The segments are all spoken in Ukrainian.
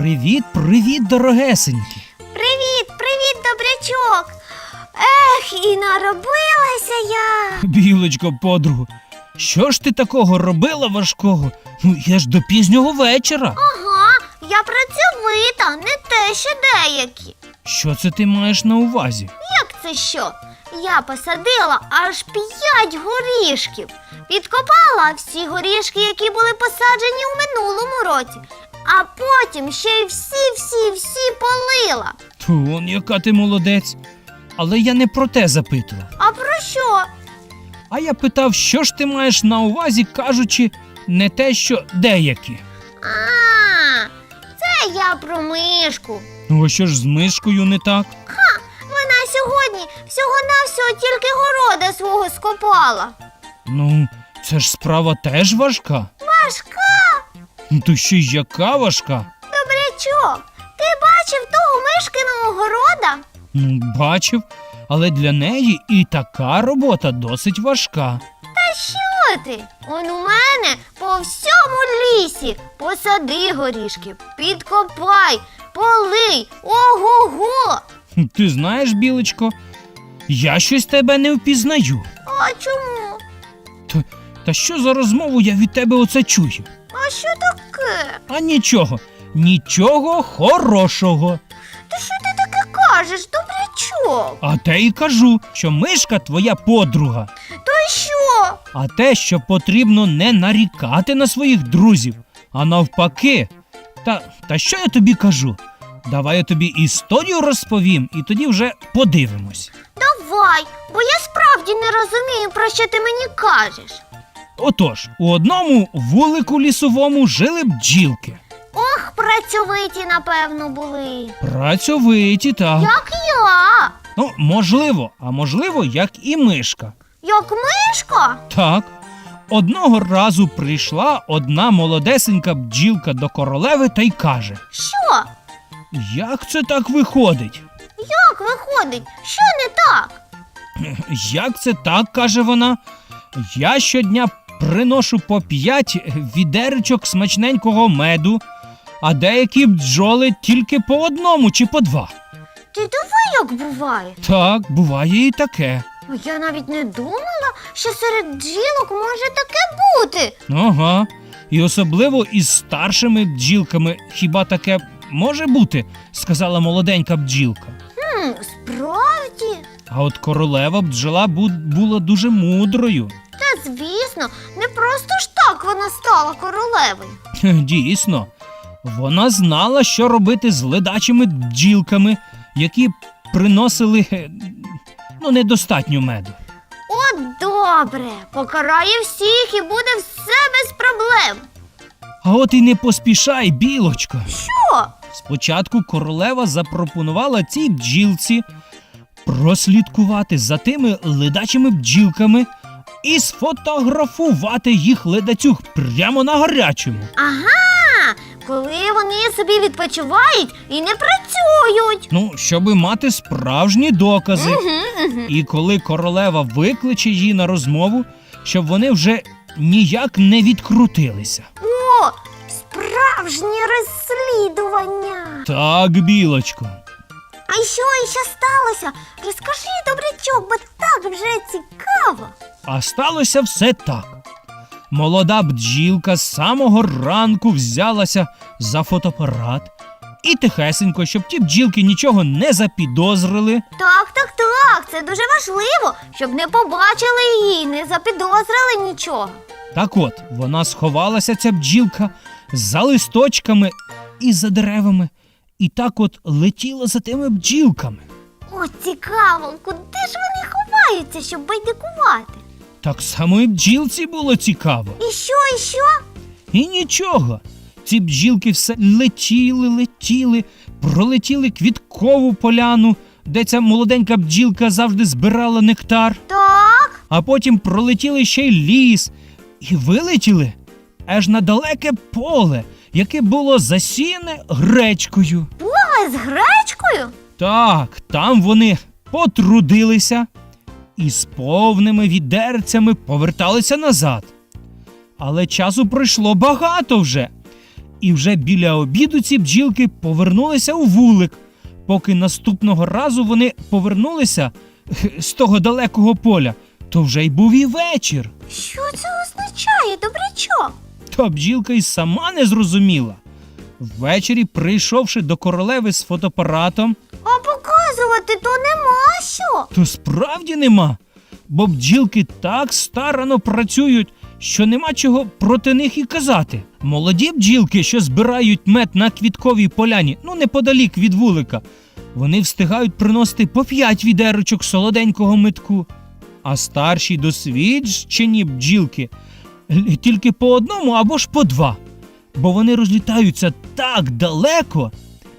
Привіт, привіт, дорогесенькі. Привіт, привіт, добрячок. Ех, і наробилася я. Білочко, подругу. Що ж ти такого робила важкого? Ну, я ж до пізнього вечора. Ага, я працьовита, не те, що деякі. Що це ти маєш на увазі? Як це що? Я посадила аж п'ять горішків. Підкопала всі горішки, які були посаджені у минулому році, а потім ще й всі-всі-всі полила. Тон, яка ти молодець. Але я не про те запитував. А про що? А я питав, що ж ти маєш на увазі, кажучи, не те, що деякі. А, це я про мишку. Ну, а що ж з мишкою не так? Ха, Вона сьогодні всього-навсього тільки города свого скопала. Ну, це ж справа теж важка. Важка, то ще й яка важка? добрячок. Ти бачив того мишкиного города? Ну, бачив, але для неї і така робота досить важка. Та що ти? Он у мене по всьому лісі. Посади горішки, підкопай, полий, ого-го. Ти знаєш, білочко, я щось тебе не впізнаю. А чому? Та, та що за розмову я від тебе оце чую? А що таке? А нічого, нічого хорошого. Та що ти таке кажеш, добрячок? А те й кажу, що мишка твоя подруга. То що? А те, що потрібно не нарікати на своїх друзів, а навпаки. Та, та що я тобі кажу? Давай я тобі історію розповім, і тоді вже подивимось. Давай, бо я справді не розумію, про що ти мені кажеш. Отож, у одному вулику лісовому жили бджілки. Ох, працьовиті, напевно, були. Працьовиті, так. Як я. Ну, можливо, а можливо, як і мишка. Як мишка? Так. Одного разу прийшла одна молодесенька бджілка до королеви та й каже: Що? Як це так виходить? Як виходить? Що не так? Як це так, каже вона. Я щодня приношу по п'ять відеречок смачненького меду, а деякі бджоли тільки по одному чи по два. Ти як буває. Так, буває і таке. Я навіть не думала, що серед бджілок може таке бути. Ага. І особливо із старшими бджілками хіба таке може бути, сказала молоденька бджілка. Хм, справді? А от королева бджола бу- була дуже мудрою. Звісно, не просто ж так вона стала королевою. Дійсно, вона знала, що робити з ледачими бджілками, які приносили ну, недостатньо меду. От добре, покарає всіх і буде все без проблем. А от і не поспішай, білочко. Що? Спочатку королева запропонувала цій бджілці прослідкувати за тими ледачими бджілками і сфотографувати їх ледацюг прямо на гарячому. Ага, коли вони собі відпочивають і не працюють. Ну, щоби мати справжні докази. І коли королева викличе її на розмову, щоб вони вже ніяк не відкрутилися. О, справжнє розслідування. Так, білочко. А що іще сталося? Розкажи, добрячок, бо так вже цікаво. А сталося все так. Молода бджілка з самого ранку взялася за фотоапарат і тихесенько, щоб ті бджілки нічого не запідозрили, Так, так, так, це дуже важливо, щоб не побачили її, не запідозрили нічого. Так от, вона сховалася, ця бджілка, за листочками і за деревами, і так от летіла за тими бджілками. О, цікаво, куди ж вони ховаються, щоб байдикувати? Так само і бджілці було цікаво. І що, і що? І нічого. Ці бджілки все летіли, летіли, пролетіли квіткову поляну, де ця молоденька бджілка завжди збирала нектар, Так, а потім пролетіли ще й ліс і вилетіли аж на далеке поле, яке було засіяне гречкою. поле з гречкою? Так, там вони потрудилися і з повними відерцями поверталися назад. Але часу пройшло багато вже. І вже біля обіду ці бджілки повернулися у вулик, поки наступного разу вони повернулися з того далекого поля, то вже й був і вечір. Що це означає, добрячок? Та бджілка й сама не зрозуміла. Ввечері, прийшовши до королеви з фотоапаратом, А показувати то нема що. то справді нема, бо бджілки так старано працюють, що нема чого проти них і казати. Молоді бджілки, що збирають мед на квітковій поляні, ну неподалік від вулика, вони встигають приносити по п'ять відерочок солоденького метку, а старші досвідчені бджілки тільки по одному або ж по два, бо вони розлітаються так далеко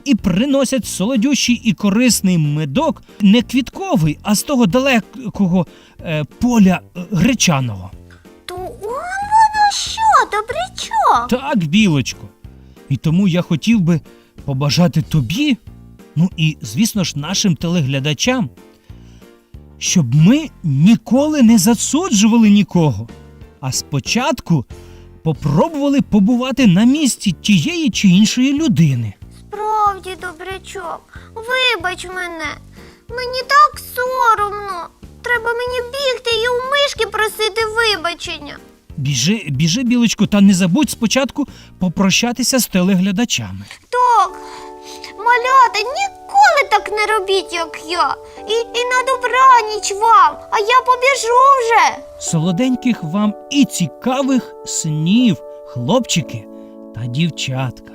і приносять солодющий і корисний медок не квітковий, а з того далекого е, поля е, гречаного. То он воно що, добрячок? Так, білочко. І тому я хотів би побажати тобі, ну і, звісно ж, нашим телеглядачам, щоб ми ніколи не засуджували нікого, а спочатку попробували побувати на місці тієї чи іншої людини. Справді, добрячок, вибач мене. Мені так соромно. Треба мені бігти і у мишки просити вибачення. Біжи, біжи, білочко, та не забудь спочатку попрощатися з телеглядачами. Так, малята, ніколи так не робіть, як я. І, і на добраніч вам, а я побіжу вже. Солоденьких вам і цікавих снів, хлопчики та дівчатка.